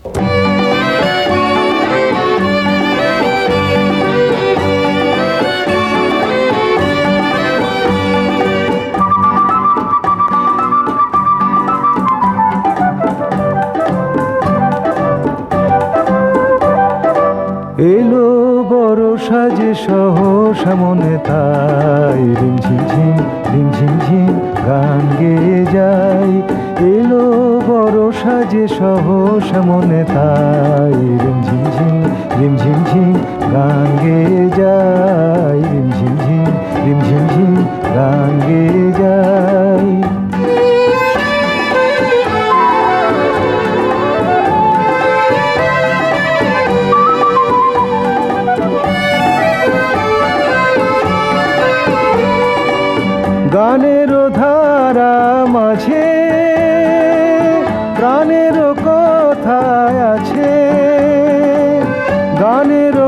এলো বড় সাজে সহ সামনে তাই রিম ঝিম ঝিম ঝিম গান গেয়ে যাই। এলো বড় সাজে সহ মনে তাই। রিম ঝিম ঝিম, রিম ঝিম, গান গেয়ে যাই। রিম ঝিম ঝিম, রিম ঝিম ঝিম, গান গেয়ে যাই। গানের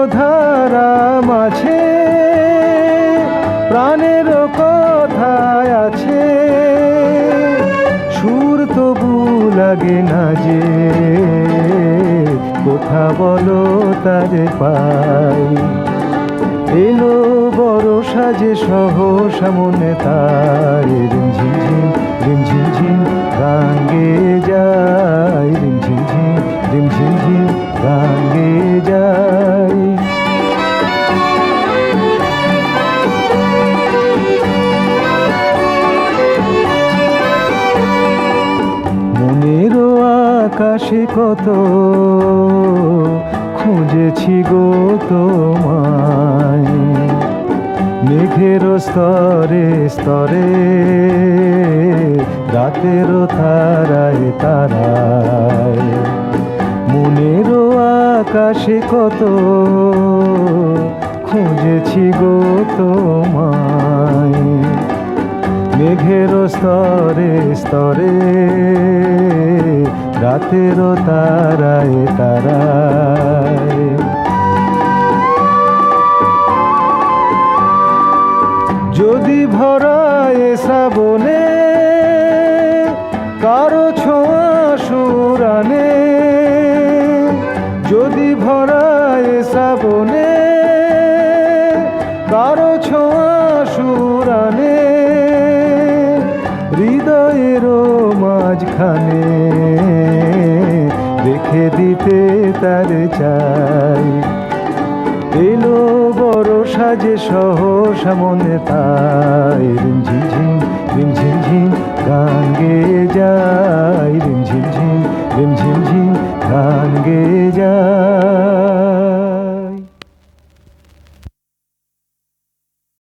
ধারা মাঝে, প্রাণের কথায় আছে। সুর তবু লাগে না যে, কোথা বলো তারে পাই। এলো বড় সাজে সহ সামনে তাই রিম ঝিম ঝিম। আকাশে কত খুঁজেছি গো তোমায়। মেঘের স্তরে স্তরে, রাতের তারায় তারায়। মনেরও আকাশে কত খুঁজেছি গো তোমায়। মেঘের স্তরে স্তরে রাতের তারায় তারায়। যদি ভরায় শ্রাবণে, কারও ছোঁয়া সুরানে, যদি ভরায় শ্রাবণে, কারও ছোঁয়া সুরানে, হৃদয়েরও মাঝখানে তার চাই। এলো বড় সাজে সহ সামনে তাই। রিম ঝিম ঝিম, রিম ঝিম ঝিম, গান গেয়ে যাই। রিম ঝিম ঝিম, রিম ঝিম ঝিম, গান গেয়ে যাই।